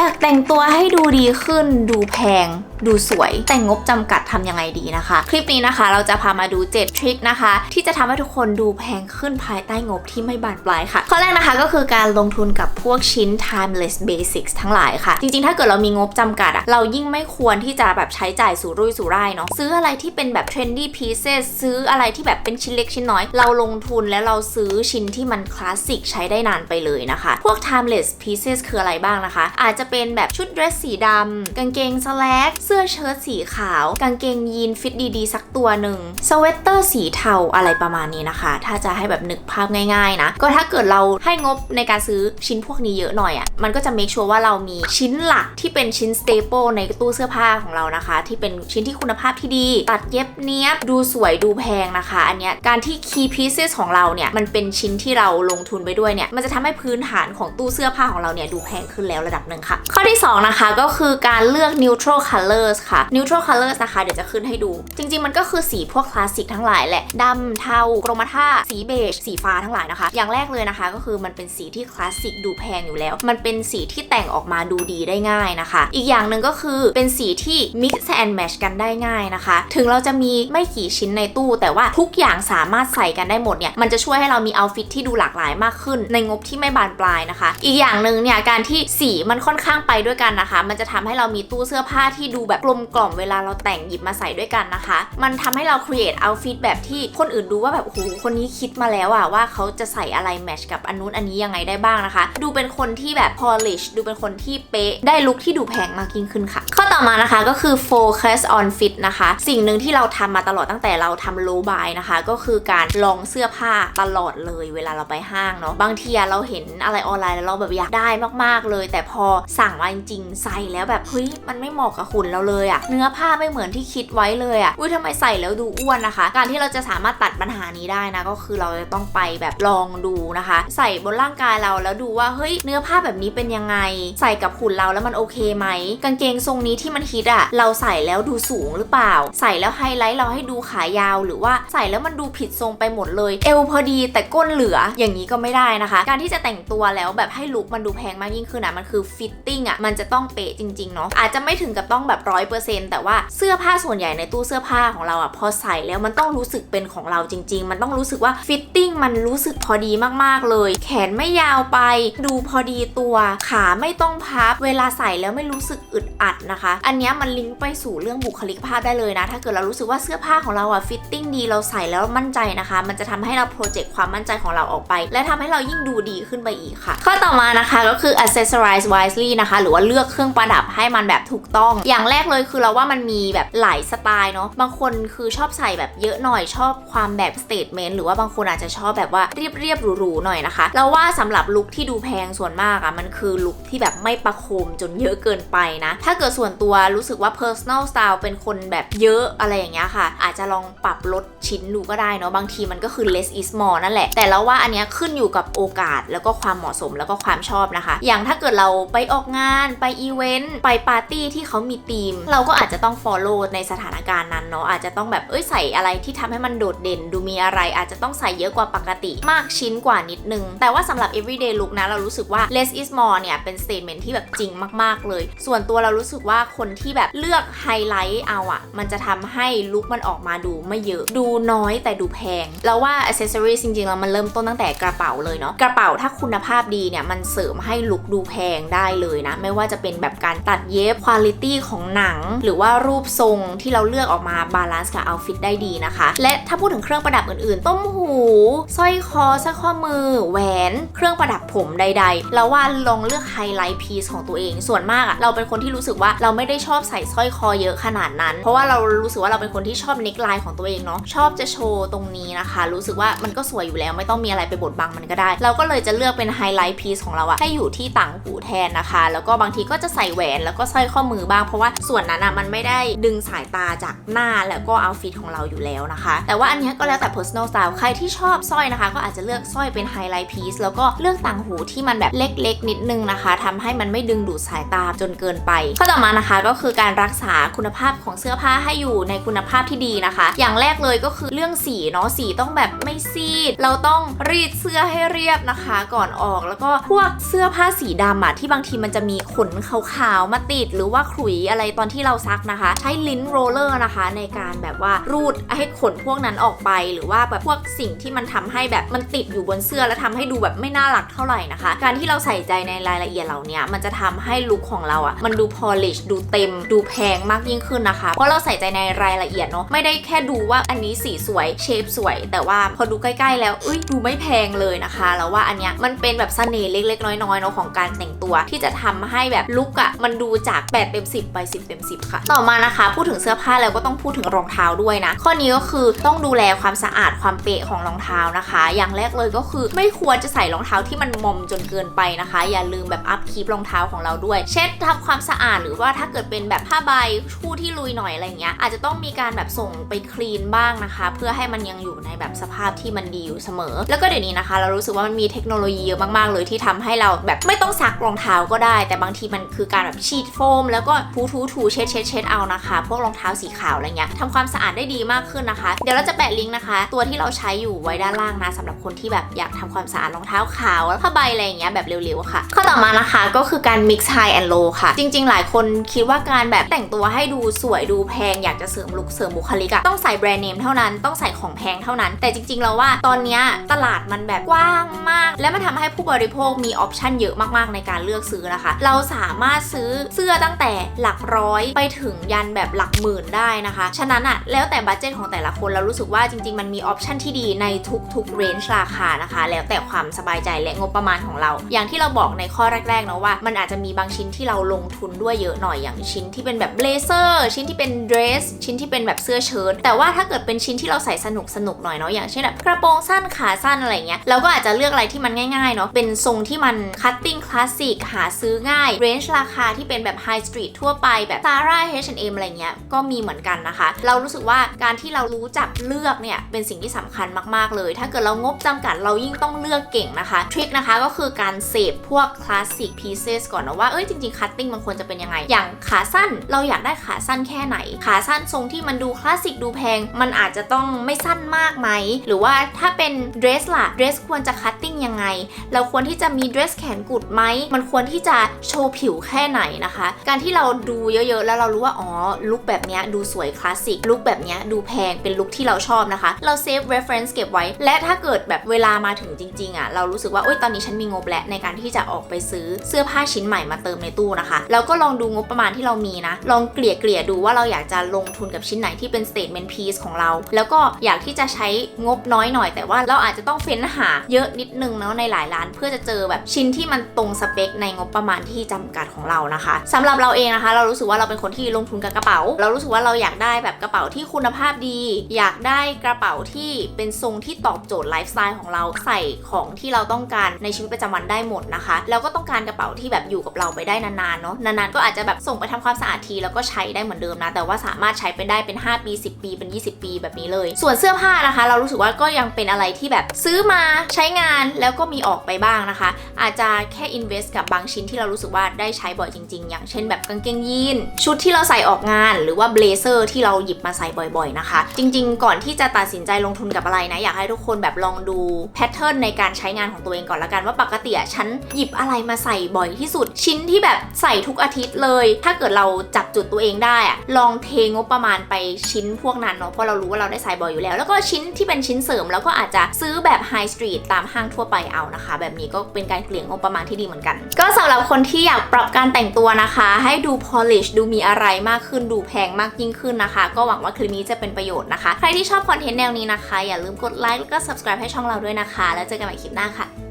อยากแต่งตัวให้ดูดีขึ้นดูแพง ดูสวย แต่งบจำกัดทำยังไงดีนะคะ คลิปนี้นะคะ เราจะพามาดู 7 ทริคนะคะ ที่จะทำให้ทุกคนดูแพงขึ้นภายใต้งบที่ไม่บานปลายค่ะ ข้อแรกนะคะก็คือการลงทุนกับพวกชิ้น timeless basics ทั้งหลายค่ะ จริงๆ ถ้าเกิดเรามีงบจำกัดอะเรายิ่งไม่ควรที่จะแบบใช้จ่ายสู่รุ่ยสู่ร่ายเนาะซื้ออะไรที่เป็นแบบ trendy pieces ซื้ออะไรที่แบบเป็นชิ้นเล็กชิ้นน้อย เราลงทุนแล้วเราซื้อชิ้นที่มันคลาสสิกใช้ได้นานไปเลยนะคะ พวก timeless pieces คืออะไรบ้างนะคะ อาจจะเป็นแบบชุดเดรสสีดำกางเกงสแลกสื้อเชิ้ตสีขาว กางเกงยีนฟิตดีๆ สักตัวหนึ่งสเวตเตอร์สีเทาอะไรประมาณนี้นะคะ ถ้าจะให้แบบนึกภาพง่ายๆนะ ก็ถ้าเกิดเราให้งบในการซื้อชิ้นพวกนี้เยอะหน่อยอะ่ะ มันก็จะ make sure ว่าเรามีชิ้นหลักที่เป็นชิ้น staple ในตู้เสื้อผ้าของเรานะคะ ที่เป็นชิ้นที่คุณภาพที่ดี ตัดเย็บเนี้ยบดูสวยดูแพงนะคะ อันเนี้ยการที่ key pieces ของเราเนี่ยมันเป็นชิ้นที่เราลงทุนไปด้วยเนี่ยมันจะทำให้พื้นฐานของตู้เสื้อผ้าของเราเนี่ยดูแพงขึ้นแล้วระดับหนึ่งค่ะ ข้อที่สองนะคะก็คือการเลือก neutral colors ค่ะ neutral colors นะคะ เดี๋ยวจะขึ้นให้ดู จริง ๆ มันก็คือสีพวกคลาสสิกทั้งหลายแหละดำเทากรมท่าสีเบจ สีฟ้าทั้งหลายนะคะ อย่างแรกเลยนะคะ ก็คือมันเป็นสีที่คลาสสิกดูแพงอยู่แล้ว มันเป็นสีที่แต่งออกมาดูดีได้ง่ายนะคะ อีกอย่างหนึ่งก็คือเป็นสีที่ mix and match กันได้ง่ายนะคะ ถึงเราจะมีไม่กี่ชิ้นในตู้ แต่ว่าทุกอย่างสามารถใส่กันได้หมดเนี่ย มันจะช่วยให้เรามีเอาฟิตที่ดูหลากหลายมากขึ้น ในงบที่ไม่บานปลายนะคะ อีกอย่างหนึ่งเนี่ยการที่สีมันค่อนข้างไปด้วยกันนะคะ มันจะทำให้เรามีตู้เสื้อผ้าที่ดูแบบกลมกล่อมเวลาเราแต่งหยิบมาใส่ด้วยกันนะคะ มันทำให้เรา create outfit แบบที่คนอื่นดูว่าแบบโอ้โหคนนี้คิดมาแล้วอะว่าเขาจะใส่อะไรแมชกับอันนู้นอันนี้ยังไงได้บ้างนะคะ ดูเป็นคนที่แบบ polish ดูเป็นคนที่เป๊ะได้ลุคที่ดูแพงมากยิ่งขึ้นค่ะ ข้อต่อมานะคะก็คือ focus on fit นะคะ สิ่งหนึ่งที่เราทำมาตลอดตั้งแต่เราทำ low buy นะคะ ก็คือการลองเสื้อผ้าตลอดเลย เวลาเราไปห้างเนาะบางทีเราเห็นอะไรออนไลน์แล้วเราแบบอยากได้มากๆเลย แต่พอสั่งมาจริงๆใส่แล้วแบบเฮ้ยมันไม่เหมาะกับหุ่นเราเลยอะเนื้อผ้าไม่เหมือนที่คิดไว้เลยอะอุ้ยทำไมใส่แล้วดูอ้วนนะคะ การที่เราจะสามารถตัดปัญหานี้ได้นะ ก็คือเราจะต้องไปแบบลองดูนะคะ ใส่บนร่างกายเราแล้วดูว่าเฮ้ยเนื้อผ้าแบบนี้เป็นยังไง ใส่กับหุ่นเราแล้วมันโอเคไหมกางเกงทรงนี้ที่มันฮิตอะเราใส่แล้วดูสูงหรือเปล่า ใส่แล้วไฮไลท์เราให้ดูขายาว หรือว่าใส่แล้วมันดูผิดทรงไปหมดเลย เอวพอดีแต่ก้นเหลืออย่างนี้ก็ไม่ได้นะคะ การที่จะแต่งตัวแล้วแบบให้ลุคมันดูแพงมากยิ่งขึ้นอะมันคือฟิตติ้งอะมันจะต้องเป๊ะจริงๆเนาะอาจจะไม่ถึงกับต้องแบบร้อยเปอร์เซ็นต์แต่ว่าเสื้อผ้าส่วนใหญ่ในตู้เสื้อผ้าของเราอะพอใส่แล้วมันต้องรู้สึกเป็นของเราจริง ๆ มันต้องรู้สึกว่าฟิตติ้งมันรู้สึกพอดีมากๆเลย แขนไม่ยาวไป ดูพอดีตัว ขาไม่ต้องพับ เวลาใส่แล้วไม่รู้สึกอึดอัดนะคะ อันนี้มันลิงก์ไปสู่เรื่องบุคลิกภาพได้เลยนะ ถ้าเกิดเรารู้สึกว่าเสื้อผ้าของเราอะฟิตติ้งดีเราใส่แล้วมั่นใจนะคะ มันจะทำให้เราโปรเจกต์ความมั่นใจของเราออกไป และทำให้เรายิ่งดูดีขึ้นไปอีกค่ะ ข้อต่อมานะคะก็คือ accessorize wisely นะคะ หรือว่าเลือกเครื่องประดับให้มันแบบถูกต้อง อย่างแรกเลยคือเราว่ามันมีแบบหลายสไตล์เนาะบางคนคือชอบใส่แบบเยอะหน่อยชอบความแบบ statement หรือว่าบางคนอาจจะชอบแบบว่าเรียบเรียบๆหรูๆหน่อยนะคะ เราว่าสำหรับลุคที่ดูแพงส่วนมากอะมันคือลุคที่แบบไม่ประโคมจนเยอะเกินไปนะ ถ้าเกิดส่วนตัวรู้สึกว่า personal style เป็นคนแบบเยอะอะไรอย่างเงี้ยค่ะ อาจจะลองปรับลดชิ้นดูก็ได้เนาะบางทีมันก็คือ less is more นั่นแหละ แต่เราว่าอันเนี้ยขึ้นอยู่กับโอกาสแล้วก็ความเหมาะสมแล้วก็ความชอบนะคะ อย่างถ้าเกิดเราไปออกงานไปอีเวนต์ไปปาร์ตี้ที่เขามีตีีม เราก็อาจจะต้อง follow ในสถานการณ์นั้นเนาะอาจจะต้องแบบเอ้ยใส่อะไรที่ทำให้มันโดดเด่น ดูมีอะไร อาจจะต้องใส่เยอะกว่าปกติ มากชิ้นกว่านิดนึง แต่ว่าสำหรับ everyday look นะ เรารู้สึกว่า less is more เนี่ยเป็น statement ที่แบบจริงมากๆเลย ส่วนตัวเรารู้สึกว่าคนที่แบบเลือกไฮไลท์เอาอะมันจะทำให้ลุคมันออกมาดูไม่เยอะ ดูน้อยแต่ดูแพงแล้วว่า accessories จริงๆแล้วมันเริ่มต้นตั้งแต่กระเป๋าเลยเนาะกระเป๋าถ้าคุณภาพดีเนี่ยมันเสริมให้ลุคดูแพงได้เลยนะ ไม่ว่าจะเป็นแบบการตัดเย็บ quality ของหนัง หรือว่ารูปทรงที่เราเลือกออกมาบาลานซ์กับ outfit ได้ดีนะคะ และถ้าพูดถึงเครื่องประดับอื่นๆ ต้มหูสร้อยคอสร้อยข้อมือ แหวน เครื่องประดับผมใด ๆ เราว่าลองเลือกไฮไลท์พีซของตัวเอง ส่วนมากอะเราเป็นคนที่รู้สึกว่าเราไม่ได้ชอบใส่สร้อยคอเยอะขนาดนั้น เพราะว่าเรารู้สึกว่าเราเป็นคนที่ชอบเน็กไลน์ของตัวเองเนาะชอบจะโชว์ตรงนี้นะคะ รู้สึกว่ามันก็สวยอยู่แล้วไม่ต้องมีอะไรไปบดบังมันก็ได้ เราก็เลยจะเลือกเป็นไฮไลท์พีซของเราอะให้อยู่ที่ต่างหูแทนนะคะ แล้วก็บางทีก็จะใส่แหวนแล้วก็สร้อยข้อมือบ้างเพราะว่าส่วนนั้นอะมันไม่ได้ดึงสายตาจากหน้าแล้วก็เอาฟิตของเราอยู่แล้วนะคะ แต่ว่าอันนี้ก็แล้วแต่ personal style ใครที่ชอบสร้อยนะคะ ก็อาจจะเลือกสร้อยเป็นไฮไลท์พีซแล้วก็เลือกต่างหูที่มันแบบเล็กๆ นิดนึงนะคะทำให้มันไม่ดึงดูดสายตาจนเกินไป ข้อต่อมานะคะก็คือการรักษาคุณภาพของเสื้อผ้าให้อยู่ในคุณภาพที่ดีนะคะ อย่างแรกเลยก็คือเรื่องสีเนาะสีต้องแบบไม่ซีด เราต้องรีดเสื้อให้เรียบนะคะ ก่อนออกแล้วก็พวกเสื้อผ้าสีดำอะที่บางทีมันจะมีขนขาวๆมาติดหรือว่าขลุยอะไรตอนที่เราซักนะคะ ใช้ลิ้นโรลเลอร์นะคะ ในการแบบว่ารูดให้ขนพวกนั้นออกไป หรือว่าแบบพวกสิ่งที่มันทำให้แบบมันติดอยู่บนเสื้อแล้วทำให้ดูแบบไม่น่ารักเท่าไหร่นะคะ การที่เราใส่ใจในรายละเอียดเหล่านี้มันจะทำให้ลุคของเราอะมันดู polish ดูเต็ม ดูแพงมากยิ่งขึ้นนะคะเพราะเราใส่ใจในรายละเอียดเนาะไม่ได้แค่ดูว่าอันนี้สีสวยเชฟสวย แต่ว่าพอดูใกล้ๆแล้วเอ้ยดูไม่แพงเลยนะคะ แล้วว่าอันเนี้ยมันเป็นแบบเสน่ห์เล็กๆ น้อยๆเนาะของการแต่งตัวที่จะทำให้แบบลุคอะมันดูจาก8เต็ม10ไป10เต็ม 10 ค่ะ ต่อมานะคะ พูดถึงเสื้อผ้าแล้วก็ต้องพูดถึงรองเท้าด้วยนะ ข้อนี้ก็คือต้องดูแลความสะอาดความเป๊ะของรองเท้านะคะ อย่างแรกเลยก็คือไม่ควรจะใส่รองเท้าที่มันมอมจนเกินไปนะคะ อย่าลืมแบบอัพคีปรองเท้าของเราด้วย เช็ดทำความสะอาดหรือว่าถ้าเกิดเป็นแบบผ้าใบคู่ที่ลุยหน่อยอะไรเงี้ยอาจจะต้องมีการแบบส่งไปคลีนบ้างนะคะ เพื่อให้มันยังอยู่ในแบบสภาพที่มันดีอยู่เสมอ แล้วก็เดี๋ยวนี้นะคะ เรารู้สึกว่ามันมีเทคโนโลยีเยอะมากๆเลยที่ทำให้เราแบบไม่ต้องซักรองเท้าก็ได้ แต่บางทีมันคือการแบบฉีดโฟม แล้วก็ถูถูถูเช็ดเช็ดเช็ดเอานะคะ พวกรองเท้าสีขาวอะไรเงี้ยทำความสะอาดได้ดีมากขึ้นนะคะ เดี๋ยวเราจะแปะลิงก์นะคะ ตัวที่เราใช้อยู่ไว้ด้านล่างนะสำหรับคนที่แบบอยากทำความสะอาดรองเท้าขาวแล้วผ้าใบอะไรเงี้ยแบบเร็วๆค่ะ ข้อต่อมานะคะก็คือการ mix high and low ค่ะ จริง ๆ หลายคนคิดว่าการแบบแต่งตัวให้ดูสวยดูแพงอยากจะเสริมลุคเสริมบุคลิกอะต้องใส่แบรนด์เนมเท่านั้นต้องใส่ของแพงเท่านั้น แต่จริงๆแล้วว่าตอนนี้ตลาดมันแบบกว้างมาก และมันทำให้ผู้บริโภคมีออปชันเยอะมากๆในการเลือกซื้อนะคะ เราสามารถซื้อเสื้อตั้งแต่หลักร้อยไปถึงยันแบบหลักหมื่นได้นะคะ ฉะนั้นอะแล้วแต่บัตเจ็ตของแต่ละคนเรารู้สึกว่าจริง ๆ มันมีออปชันที่ดีในทุกๆเรนจ์ราคานะคะ แล้วแต่ความสบายใจและงบประมาณของเรา อย่างที่เราบอกในข้อแรกๆเนาะว่า มันอาจจะมีบางชิ้นที่เราลงทุนด้วยเยอะหน่อยอย่างชิ้นที่เป็นแบบเบลเซอร์ชิ้นที่เป็นเดรสชิ้นที่เป็นแบบเสื้อเชิ้ตแต่ว่าถ้าเกิดเป็นชิ้นที่เราใส่สนุกสนุกหน่อยเนาะอย่างเช่นแบบกระโปรงสั้นขาสั้นอะไรเงี้ยเราก็อาจจะเลือกอะไรที่มันง่ายๆเนาะเป็นทรงที่มันคัตติ้งคลาสสิกหาซื้อง่ายเรนจ์ราคาที่เป็นแบบไฮสตรีททั่วไปแบบ Zara H&M อะไรเงี้ยก็มีเหมือนกันนะคะ เรารู้สึกว่าการที่เรารู้จักเลือกเนี่ยเป็นสิ่งที่สำคัญมากๆเลย ถ้าเกิดเรางบจำกัดเรายิ่งต้องเลือกเก่งนะคะทริคนะคะก็คือการเสพพวกคลาสสิกพีเซสก่อนนะว่าเอ้ยจริงๆคัตติ้งมันควรจะเป็นยังไง อย่างขาสั้นเราอยากได้ขาสั้นแค่ไหน ขาสั้นทรงที่มันดูคลาสสิกดูแพง มันอาจจะต้องไม่สั้นมากไหมหรือว่าถ้าเป็นเดรสล่ะเดรสควรจะคัตติ้งยังไง เราควรที่จะมีเดรสแขนกุดไหมมันควรที่จะโชว์ผิวแค่ไหนนะคะ การที่เราดูเยอะๆ แล้วเรารู้ว่าอ๋อลุคแบบเนี้ยดูสวยคลาสสิกลุคแบบเนี้ยดูแพงเป็นลุคที่เราชอบนะคะ เราเซฟ reference เก็บไว้ และถ้าเกิดแบบเวลามาถึงจริงๆอะเรารู้สึกว่าโอ๊ยตอนนี้ฉันมีงบแล้วในการที่จะออกไปซื้อเสื้อผ้าชิ้นใหม่มาเติมในตู้นะคะเราก็ลองดูงบประมาณที่เรามีนะ ลองเกลี่ยเกลี่ยดูว่าเราอยากจะลงทุนกับชิ้นไหนที่เป็น statement piece ของเรา แล้วก็อยากที่จะใช้งบน้อยหน่อย แต่ว่าเราอาจจะต้องเฟ้นหาเยอะนิดนึงเนาะในหลายร้าน เพื่อจะเจอแบบชิ้นที่มันตรงสเปคในงบประมาณที่จำกัดของเรานะคะสำหรับเราเองนะคะ เรารู้สึกว่าเราเป็นคนที่ลงทุนกับกระเป๋า เรารู้สึกว่าเราอยากได้แบบกระเป๋าที่คุณภาพดี อยากได้กระเป๋าที่เป็นทรงที่ตอบโจทย์ไลฟ์สไตล์ของเราใส่ของที่เราต้องการในชีวิตประจำวันได้หมดนะคะ แล้วก็ต้องการกระเป๋าที่แบบอยู่กับเราไปได้นานๆเนาะนานๆก็อาจจะแบบส่งไปทำความสะอาดทีแล้วก็ใช้ได้เหมือนเดิมนะ แต่ว่าสามารถใช้ไปได้เป็น 5 ปี 10 ปีเป็น 20 ปีแบบนี้เลย ส่วนเสื้อผ้านะคะ เรารู้สึกว่าก็ยังเป็นอะไรที่แบบซื้อมาใช้งานแล้วก็มีออกไปบ้างนะคะ อาจจะแค่ invest กับบางชิ้นที่เรารู้สึกว่าได้ใช้บ่อยจริง ๆ อย่างเช่นแบบกางเกงยีนชุดที่เราใส่ออกงาน หรือว่าเบลเซอร์ที่เราหยิบมาใส่บ่อยๆนะคะ จริง ๆ ก่อนที่จะตัดสินใจลงทุนกับอะไรนะ อยากให้ทุกคนแบบลองดูแพทเทิร์นในการใช้งานของตัวเองก่อนละกันว่าปกติอะฉันหยิบอะไรมาใส่บ่อยที่สุด ชิ้นที่แบบใส่ทุกอาทิตย์เลย ถ้าเกิดเราจับจุดตัวเองได้อะลองเทงบประมาณไปชิ้นพวกนั้นเนาะเพราะเรารู้ว่าเราได้ใส่บ่อยอยู่แล้ว แล้วก็ชิ้นที่เป็นชิ้นเสริมแล้วก็อาจจะซื้อแบบไฮสตรีทตามห้างทั่วไปเอานะคะ แบบนี้ก็เป็นการเกลี่ยงบประมาณที่ดีเหมือนกัน ก็สำหรับคนที่อยากปรับการแต่งตัวนะคะ ให้ดู polish ดูมีอะไรมากขึ้นดูแพงมากยิ่งขึ้นนะคะ ก็หวังว่าคลิปนี้จะเป็นประโยชน์นะคะ ใครที่ชอบคอนเทนต์แนวนี้นะคะ อย่าลืมกดไลค์แล้วก็ subscribe ให้ช่องเราด้วยนะคะ แล้วเจอกันใหม่คลิปหน้าค่ะ